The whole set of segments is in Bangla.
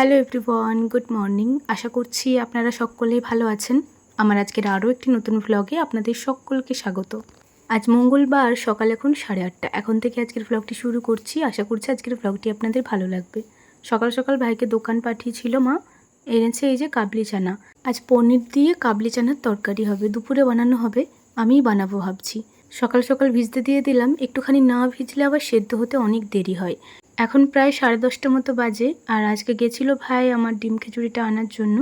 হ্যালো এভরিওয়ান গুড মর্নিং আশা করছি আপনারা সকলেই ভালো আছেন। আমার আজকের আরও একটি নতুন ভ্লগে আপনাদের সকলকে স্বাগত। আজ মঙ্গলবার, সকাল এখন সাড়ে আটটা। এখন থেকে আজকের ভ্লগটি শুরু করছি। আশা করছি আজকের ভ্লগটি আপনাদের ভালো লাগবে। সকাল সকাল ভাইকে দোকান পাঠিয়েছিল মা। এনেছে এই যে কাবলি চানা। আজ পনির দিয়ে কাবলি চানার তরকারি হবে। দুপুরে বানানো হবে। আমিই বানাবো ভাবছি। সকাল সকাল ভিজতে দিয়ে দিলাম, একটুখানি না ভিজলে আবার সেদ্ধ হতে অনেক দেরি হয়। এখন প্রায় সাড়ে দশটা মতো বাজে, আর আজকে গেছিল ভাই আমার ডিম খিচুড়িটা আনার জন্য।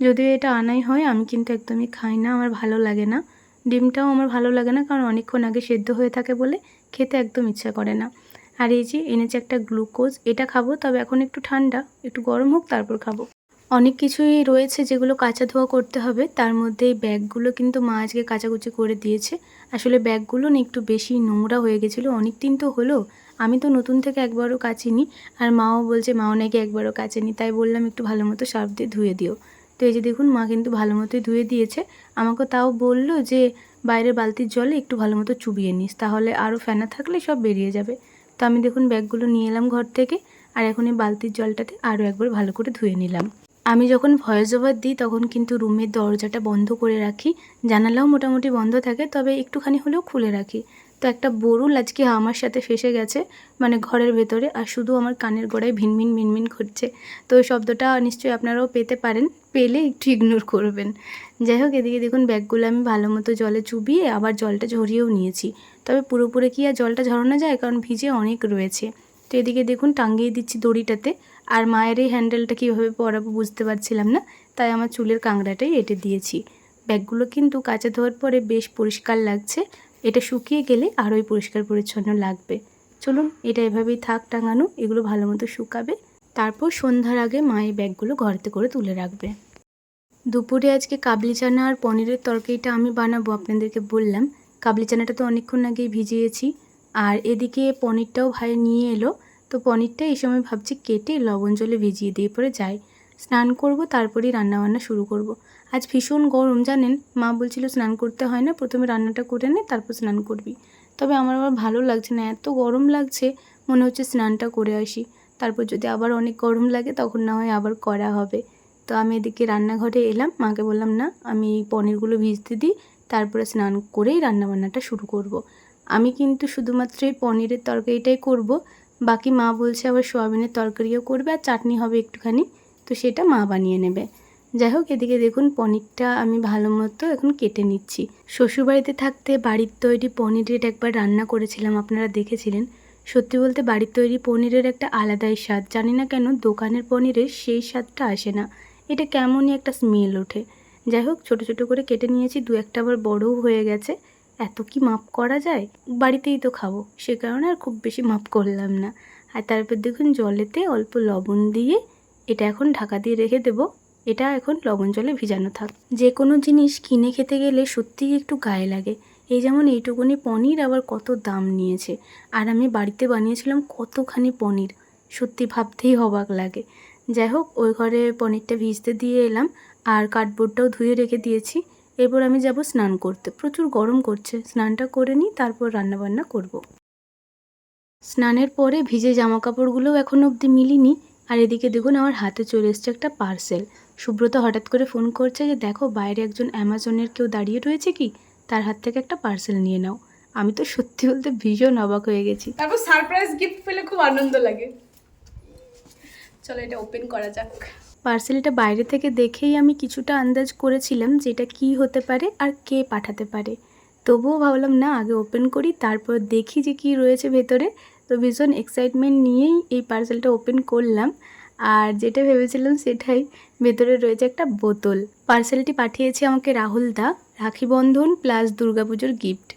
যদিও এটা আনাই হয়, আমি কিন্তু একদমই খাই না, আমার ভালো লাগে না। ডিমটাও আমার ভালো লাগে না, কারণ অনেকক্ষণ আগে সেদ্ধ হয়ে থাকে বলে খেতে একদম ইচ্ছা করে না। আর এই যে এনেছে একটা গ্লুকোজ, এটা খাব, তবে এখন একটু ঠান্ডা, একটু গরম হোক, তারপর খাব। অনেক কিছুই রয়েছে যেগুলো কাঁচা ধোয়া করতে হবে, তার মধ্যে এই ব্যাগগুলো কিন্তু মা আজকে কাচাকুচি করে দিয়েছে। আসলে ব্যাগগুলো না একটু বেশি নোংরা হয়ে গেছিল। অনেক দিন তো হলো। আমি তো নতুন থেকে একবারও কাচিনি। আর মাও বলছে, মাও নাকি একবারও কাচেনি। তাই বললাম, একটু ভালো মতো সার্ফ দিয়ে ধুয়ে দিও। তো এই যে দেখুন, মা কিন্তু ভালো মতোই ধুয়ে দিয়েছে। আমাকে তাও বলল যে বাইরের বালতির জলে একটু ভালো মতো চুবিয়ে নিস, তাহলে আরও ফেনা থাকলে সব বেরিয়ে যাবে। তো আমি দেখুন, ব্যাগগুলো নিয়ে এলাম ঘর থেকে। আর এখন এই বালতির জলটাতে আরও একবার ভালো করে ধুয়ে নিলাম। আমি যখন ভয়েস ওভার দিই, তখন কিন্তু রুমের দরজাটা বন্ধ করে রাখি। জানালাও মোটামুটি বন্ধ থাকে, তবে একটুখানি হলেও খুলে রাখি। তো একটা বরুল আজকে আমার সাথে ফেসে গেছে মানে ঘরের ভেতরে, আর শুধু আমার কানের গোড়ায় ভিনভিন ভিনভিন করছে তো ওই শব্দটা নিশ্চয়ই আপনারাও পেতে পারেন, পেলে একটু ইগনোর করবেন। যাই হোক, এদিকে দেখুন ব্যাগগুলো আমি ভালো মতো জলে চুবিয়ে আবার জলটা ঝরিয়েও নিয়েছি। তবে পুরোপুরি কি আর জলটা ঝরানো যায়? কারণ ভিজে অনেক রয়েছে। তো এদিকে দেখুন টাঙ্গিয়ে দিচ্ছি দড়িটাতে। আর মায়ের এই হ্যান্ডেলটা কীভাবে পরাবো বুঝতে পারছিলাম না, তাই আমার চুলের কাংড়াটাই এঁটে দিয়েছি। ব্যাগগুলো কিন্তু কাঁচা ধোয়ার পরে বেশ পরিষ্কার লাগছে, এটা শুকিয়ে গেলে আরোই পরিষ্কার পরিচ্ছন্ন লাগবে। চলুন, এটা এভাবেই থাক টাঙানো, এগুলো ভালো মতো শুকাবে। তারপর সন্ধ্যার আগে মা এই ব্যাগগুলো ঘরেতে করে তুলে রাখবে। দুপুরে আজকে কাবলি চানা আর পনিরের তরকারিটা আমি বানাবো আপনাদেরকে বললাম। কাবলি চানাটা তো অনেকক্ষণ আগেই ভিজিয়েছি। আর এদিকে পনিরটাও ভাই নিয়ে এলো। তো পনিরটা এই সময় ভাবছি কেটে লবণ জলে ভিজিয়ে দিয়ে পরে যাই। স্নান করব, তারপরেই রান্নাবান্না শুরু করব। আজ ভীষণ গরম, জানেন? মা বলছিল স্নান করতে হয় না, প্রথমে রান্নাটা করে নে, তারপর স্নান করবি। তবে আমার আবার ভালো লাগছে না, এত গরম লাগছে, মনে হচ্ছে স্নানটা করে আসি। তারপর যদি আবার অনেক গরম লাগে, তখন না হয় আবার করা হবে। তো আমি এদিকে রান্নাঘরে এলাম, মাকে বললাম, না, আমি এই পনিরগুলো ভিজতে দিই, তারপরে স্নান করেই রান্নাবান্নাটা শুরু করব। আমি কিন্তু শুধুমাত্র এই পনিরের তরকারিটাই করব বাকি মা বলছে আবার সোয়াবিনের তরকারিও করবে আর চাটনি হবে একটুখানি, তো সেটা মা বানিয়ে নেবে। যাই হোক, এদিকে দেখুন পনিরটা আমি ভালো মতো এখন কেটে নিচ্ছি। শ্বশুরবাড়িতে থাকতে বাড়ির তৈরি পনিরের একবার রান্না করেছিলাম, আপনারা দেখেছিলেন। সত্যি বলতে বাড়ির তৈরি পনিরের একটা আলাদাই স্বাদ, জানি না কেন দোকানের পনিরের সেই স্বাদটা আসে না। এটা কেমনই একটা স্মেল ওঠে। যাই হোক, ছোটো ছোটো করে কেটে নিয়েছি, দু একটা আবার বড়ও হয়ে গেছে। এত কি মাপ করা যায়? বাড়িতেই তো খাব। সে কারণে আর খুব বেশি মাপ করলাম না। আর তারপর দেখুন, জলেতে অল্প লবণ দিয়ে এটা এখন ঢাকা দিয়ে রেখে দেবো। এটা এখন লবণ জলে ভিজানো থাক। যে কোনো জিনিস কিনে খেতে গেলে সত্যিই একটু গায়ে লাগে। এই যেমন এইটুকুনি পনির আবার কত দাম নিয়েছে। আর আমি বাড়িতে বানিয়েছিলাম কতখানি পনির। সত্যি ভাবতেই অবাক লাগে। যাই হোক, ওই ঘরে পনিরটা ভিজতে দিয়ে এলাম। আর কার্ডবোর্ডটাও ধুয়ে রেখে দিয়েছি। এরপর আমি যাব স্নান করতে। প্রচুর গরম করছে। স্নানটা করে নিই, তারপর রান্নাবান্না করব। স্নানের পরে ভিজে জামা কাপড়গুলোও এখনও অবধি মিলিনি। আর এদিকে দেখুন আমার হাতে চলে এসছে একটা পার্সেল। সুব্রত হঠাৎ করে ফোন করছে যে, দেখো, বাইরে একজন অ্যামাজনের কেউ দাঁড়িয়ে রয়েছে কি? তার হাত থেকে একটা পার্সেল নিয়ে নাও। আমি তো সত্যি বলতে ভীষণ অবাক হয়ে গেছি। তারপর সারপ্রাইজ গিফট পেলে খুব আনন্দ লাগে। চলো, এটা ওপেন করা যাক। পার্সেলটা বাইরে থেকে দেখেই আমি কিছুটা আন্দাজ করেছিলাম যে এটা কী হতে পারে আর কে পাঠাতে পারে। তবুও ভাবলাম, না, আগে ওপেন করি, তারপর দেখি যে কী রয়েছে ভেতরে। তো ভীষণ এক্সাইটমেন্ট নিয়েই এই পার্সেলটা ওপেন করলাম। আর যেটা ভেবেছিলাম সেটাই, ভেতরে রয়েছে একটা বোতল। পার্সেলটি পাঠিয়েছে আমাকে রাহুল দা। রাখি বন্ধন প্লাস দুর্গা পুজোর গিফট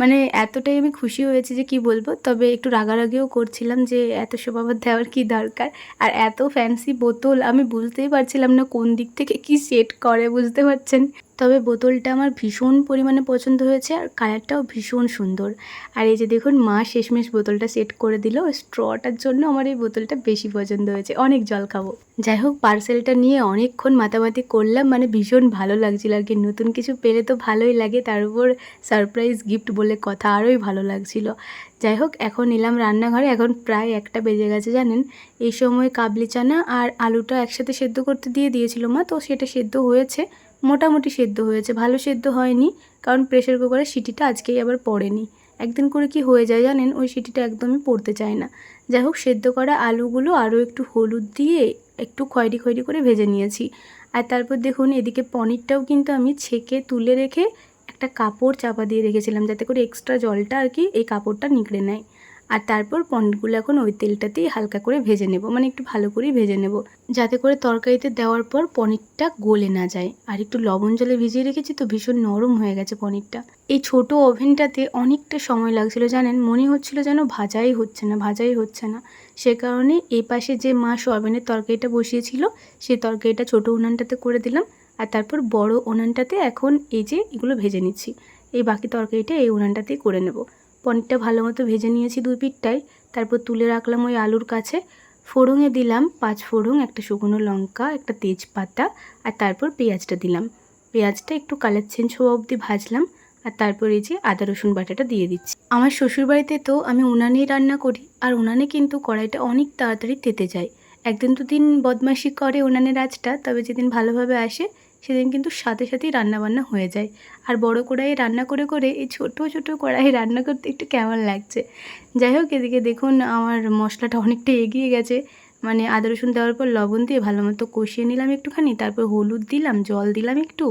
মানে এতটাই আমি খুশি হয়েছি যে কি বলব, তবে একটু রাগারাগিও করছিলাম যে এত সব দেওয়ার কি দরকার? আর এত ফ্যান্সি বোতল আমি বুঝতেই পারছিলাম না কোন দিক থেকে কি সেট করে, বুঝতে পারছেন? তবে বোতলটা আমার ভীষণ পরিমাণে পছন্দ হয়েছে আর কালারটাও ভীষণ সুন্দর। আর এই যে দেখুন, মা শেষমেশ বোতলটা সেট করে দিল। স্ট্রটার জন্য আমার এই বোতলটা বেশি পছন্দ হয়েছে। অনেক জল খাব। যাই হোক, পার্সেলটা নিয়ে অনেকক্ষণ মাতামাতি করলাম। মানে ভীষণ ভালো লাগছিল আর কি। নতুন কিছু পেলে তো ভালোই লাগে। তার উপর সারপ্রাইজ গিফট বলে কথা আরোই ভালো লাগছিল। যাই হোক, এখন এলাম রান্নাঘরে। এখন প্রায় একটা বেজে গেছে, জানেন? এই সময় কাবলি চানা আর আলুটা একসাথে সেদ্ধ করতে দিয়ে দিয়েছিল মা। তো সেটা সেদ্ধ হয়েছে। মোটামুটি সেদ্ধ হয়েছে, ভালো সেদ্ধ হয়নি, কারণ প্রেশার কুকারের সিটিটা আজকেই আবার পড়েনি। একদিন করে কি হয়ে যায় জানেন? ওই সিটিটা একদমই পড়তে চায় না। যাই হোক, সেদ্ধ করা আলুগুলো আরও একটু হলুদ দিয়ে একটু খয়েরি খয়েরি করে ভেজে নিয়েছি। আর তারপর দেখুন, এদিকে পনিরটাও কিন্তু আমি ছেঁকে তুলে রেখে একটা কাপড় চাপা দিয়ে রেখেছিলাম, যাতে করে এক্সট্রা জলটা আর কি এই কাপড়টা নিকড়ে নেয়। আর তারপর পনিরগুলো এখন ওই তেলটাতেই হালকা করে ভেজে নেব মানে একটু ভালো করেই ভেজে নেব। যাতে করে তরকারিতে দেওয়ার পর পনিরটা গলে না যায়। আর একটু লবণ জলে ভিজিয়ে রেখেছি তো ভীষণ নরম হয়ে গেছে পনিরটা। এই ছোট ওভেনটাতে অনেকটা সময় লাগছিল, জানেন? মনে হচ্ছিল যেন ভাজাই হচ্ছে না, ভাজাই হচ্ছে না। সে কারণে এই পাশে যে মা সোয়াবিনের তরকারিটা বসিয়েছিল, সেই তরকারিটা ছোটো উনানটাতে করে দিলাম। আর তারপর বড় উনানটাতে এখন এই যে এগুলো ভেজে নিচ্ছি। এই বাকি তরকারিটা এই উনানটাতেই করে নেব। পনিরটা ভালো মতো ভেজে নিয়েছি দুই পিঠটাই তারপর তুলে রাখলাম ওই আলুর কাছে। ফোড়ঙে দিলাম পাঁচ ফোড়ং একটা শুকনো লঙ্কা, একটা তেজপাতা, আর তারপর পেঁয়াজটা দিলাম। পেঁয়াজটা একটু কালার চেঞ্জ হওয়া অবধি ভাজলাম, আর তারপর এই যে আদা, রসুন বাটাটা দিয়ে দিচ্ছি। আমার শ্বশুরবাড়িতে তো আমি উনানেই রান্না করি, আর উনানে কিন্তু কড়াইটা অনেক তাড়াতাড়ি তেতে যায়। একদিন দুদিন বদমাইশি করে উনানের আঁচটা, তবে যেদিন ভালোভাবে আসে সেদিন কিন্তু সাথে সাথেই রান্নাবান্না হয়ে যায়। আর বড় কড়াইয়ে রান্না করে করে এই ছোট ছোট কড়াইয়ে রান্না করতে একটু কেমন লাগছে? যাই হোক, এদিকে দেখুন আমার মশলাটা অনেকটা এগিয়ে গেছে। মানে আদা, রসুন দেওয়ার পর লবণ দিয়ে ভালো মতো কষিয়ে নিলাম একটুখানি, তারপর হলুদ দিলাম, জল দিলাম একটু,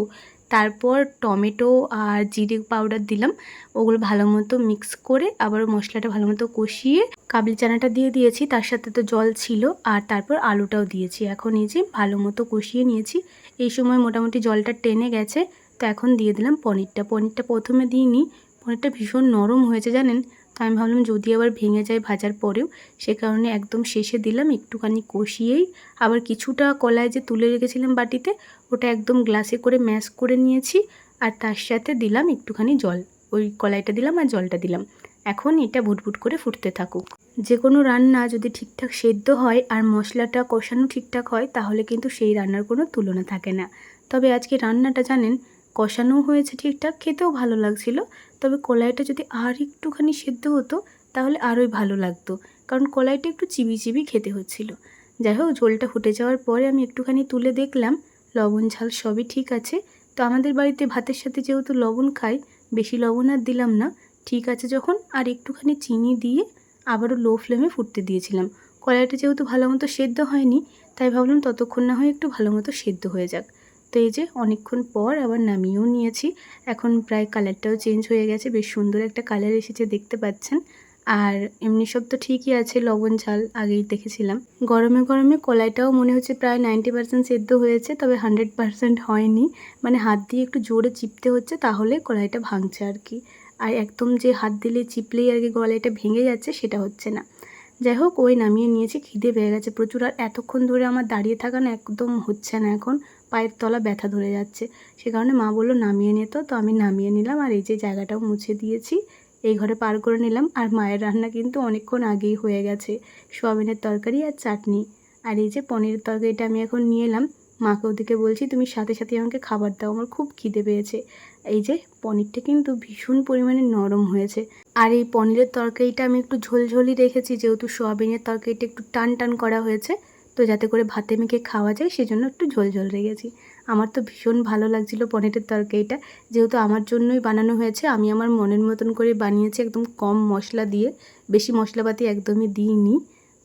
তারপর টমেটো আর জিরে পাউডার দিলাম। ওগুলো ভালো মতো মিক্স করে আবার মশলাটা ভালো মতো কষিয়ে কাবলি চানাটা দিয়ে দিয়েছি, তার সাথে তো জল ছিল, আর তারপর আলুটাও দিয়েছি। এখন এই যে ভালো মতো কষিয়ে নিয়েছি এই সময় মোটামুটি জলটা টেনে গেছে, তো এখন দিয়ে দিলাম পনিরটা। পনিরটা প্রথমে দিইনি, পনিরটা ভীষণ নরম হয়েছে জানেন, তো আমি ভাবলাম যদি আবার ভেঙে যায় ভাজার পরেও, সে কারণে একদম শেষে দিলাম, একটুখানি কষিয়েই। আবার কিছুটা কলায় যে তুলে রেখেছিলাম বাটিতে, ওটা একদম গ্লাসে করে ম্যাশ করে নিয়েছি, আর তার সাথে দিলাম একটুখানি জল। ওই কলাইটা দিলাম আর জলটা দিলাম। এখন এটা ভুটভুট করে ফুটতে থাকুক। যে কোনো রান্না যদি ঠিকঠাক সেদ্ধ হয় আর মশলাটা কষানো ঠিকঠাক হয়, তাহলে কিন্তু সেই রান্নার কোনো তুলনা থাকে না। তবে আজকে রান্নাটা জানেন, কষানোও হয়েছে ঠিকঠাক, খেতেও ভালো লাগছিল। তবে কলাইটা যদি আর একটুখানি সেদ্ধ হতো, তাহলে আরোই ভালো লাগতো, কারণ কলাইটা একটু চিবি চিবি খেতে হচ্ছিল। যাই হোক, ঝোলটা ফুটে যাওয়ার পরে আমি একটুখানি তুলে দেখলাম, লবণ, ঝাল সবই ঠিক আছে। তো আমাদের বাড়িতে ভাতের সাথে যেহেতু লবণ খাই, বেশি লবণ আর দিলাম না, ঠিক আছে যখন, আর একটুখানি চিনি দিয়ে আবারও লো ফ্লেমে ফুটতে দিয়েছিলাম। কলাইটা যেহেতু ভালো মতো সেদ্ধ হয়নি, তাই ভাবলাম ততক্ষণ না হয় একটু ভালো মতো সেদ্ধ হয়ে যাক। তো এই যে অনেকক্ষণ পর আবার নামিয়েও নিয়েছি। এখন প্রায় কালারটাও চেঞ্জ হয়ে গেছে, বেশ সুন্দর একটা কালার এসেছে দেখতে পাচ্ছেন। আর এমনি সব তো ঠিকই আছে, লবণ, ঝাল আগেই দেখেছিলাম। গরমে গরমে কলাইটাও মনে হচ্ছে প্রায় নাইনটি পার্সেন্ট সেদ্ধ হয়েছে, তবে হান্ড্রেড পার্সেন্ট হয়নি। মানে হাত দিয়ে একটু জোরে চিপতে হচ্ছে, তাহলে কলাইটা ভাঙছে আর কি। আর একদম যে হাত দিলে চিপলেই আর কি কলাইটা ভেঙে যাচ্ছে, সেটা হচ্ছে না। যাই হোক, ওই নামিয়ে নিয়েছি, খিদে পেয়ে গেছে প্রচুর। আর এতক্ষণ ধরে আমার দাঁড়িয়ে থাকা না একদম হচ্ছে না এখন, পায়ের তলা ব্যথা ধরে যাচ্ছে। সে কারণে মা বলল, নামিয়ে নিত তো আমি নামিয়ে নিলাম আর এই যে জায়গাটাও মুছে দিয়েছি, এই ঘরে পার করে নিলাম। আর মায়ের রান্না কিন্তু অনেকক্ষণ আগেই হয়ে গেছে, সোয়াবিনের তরকারি আর চাটনি। আর এই যে পনিরের তরকারিটা আমি এখন নিয়ে এলাম। মাকে ওদিকে বলছি, তুমি সাথে সাথে আমাকে খাবার দাও, আমার খুব খিদে পেয়েছে। এই যে পনিরটা কিন্তু ভীষণ পরিমাণে নরম হয়েছে। আর এই পনিরের তরকারিটা আমি একটু ঝোলঝোলি রেখেছি, যেহেতু সোয়াবিনের তরকারিটা একটু টান টান করা হয়েছে, তো যাতে করে ভাতে মেখে খাওয়া যায়, সেজন্য একটু ঝোল ঝোল রেখেছি। আমার তো ভীষণ ভালো লাগছিল পনিরের তরকারিটা। যেহেতু আমার জন্যই বানানো হয়েছে, আমি আমার মনের মতন করে বানিয়েছি, একদম কম মশলা দিয়ে। বেশি মশলাপাতি একদমই দিইনি।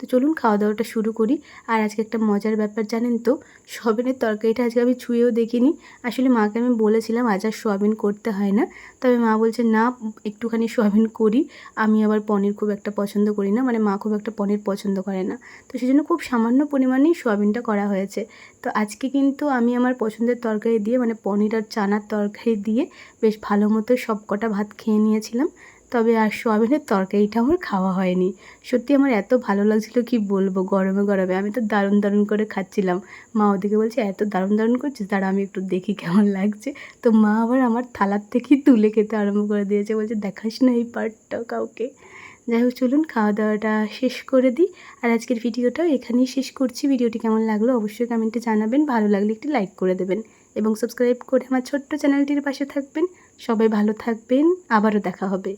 তো চলুন খাওয়া দাওয়াটা শুরু করি। আর আজকে একটা মজার ব্যাপার জানেন তো, সোয়াবিনের তরকারিটা আজকে আমি ছুঁয়েও দেখিনি। আসলে মাকে আমি বলেছিলাম আজ আর সোয়াবিন করতে হয় না। তবে মা বলছে, না, একটুখানি সোয়াবিন করি। আমি আবার পনির খুব একটা পছন্দ করি না। মানে মা খুব একটা পনির পছন্দ করে না। তো সেজন্য খুব সামান্য পরিমাণেই সোয়াবিনটা করা হয়েছে। তো আজকে কিন্তু আমি আমার পছন্দের তরকারি দিয়ে মানে পনির আর চানার তরকারি দিয়ে, বেশ ভালো মতো সব কটা ভাত খেয়ে নিয়েছিলাম। তবে আর সোয়াবিনের তরকারিটা আমার খাওয়া হয়নি। সত্যি আমার এত ভালো লাগছিল কি বলব গরমে গরমে। আমি তো দারুণ দারুণ করে খাচ্ছিলাম। মা ওদিকে বলছে, এত দারুণ দারুণ করছিস? তারা আমি একটু দেখি কেমন লাগছে। তো মা আবার আমার থালার থেকেই তুলে খেতে আরম্ভ করে দিয়েছে। বলছে, দেখাস না এই পার্টটা কাউকে। যাই হোক, চলুন খাওয়া দাওয়াটা শেষ করে দিই। আর আজকের ভিডিওটাও এখানেই শেষ করছি। ভিডিওটি কেমন লাগল অবশ্যই কমেন্টে জানাবেন। ভালো লাগলে একটি লাইক করে দেবেন এবং সাবস্ক্রাইব করে আমার ছোট্ট চ্যানেলটির পাশে থাকবেন। সবাই ভালো থাকবেন। আবারও দেখা হবে।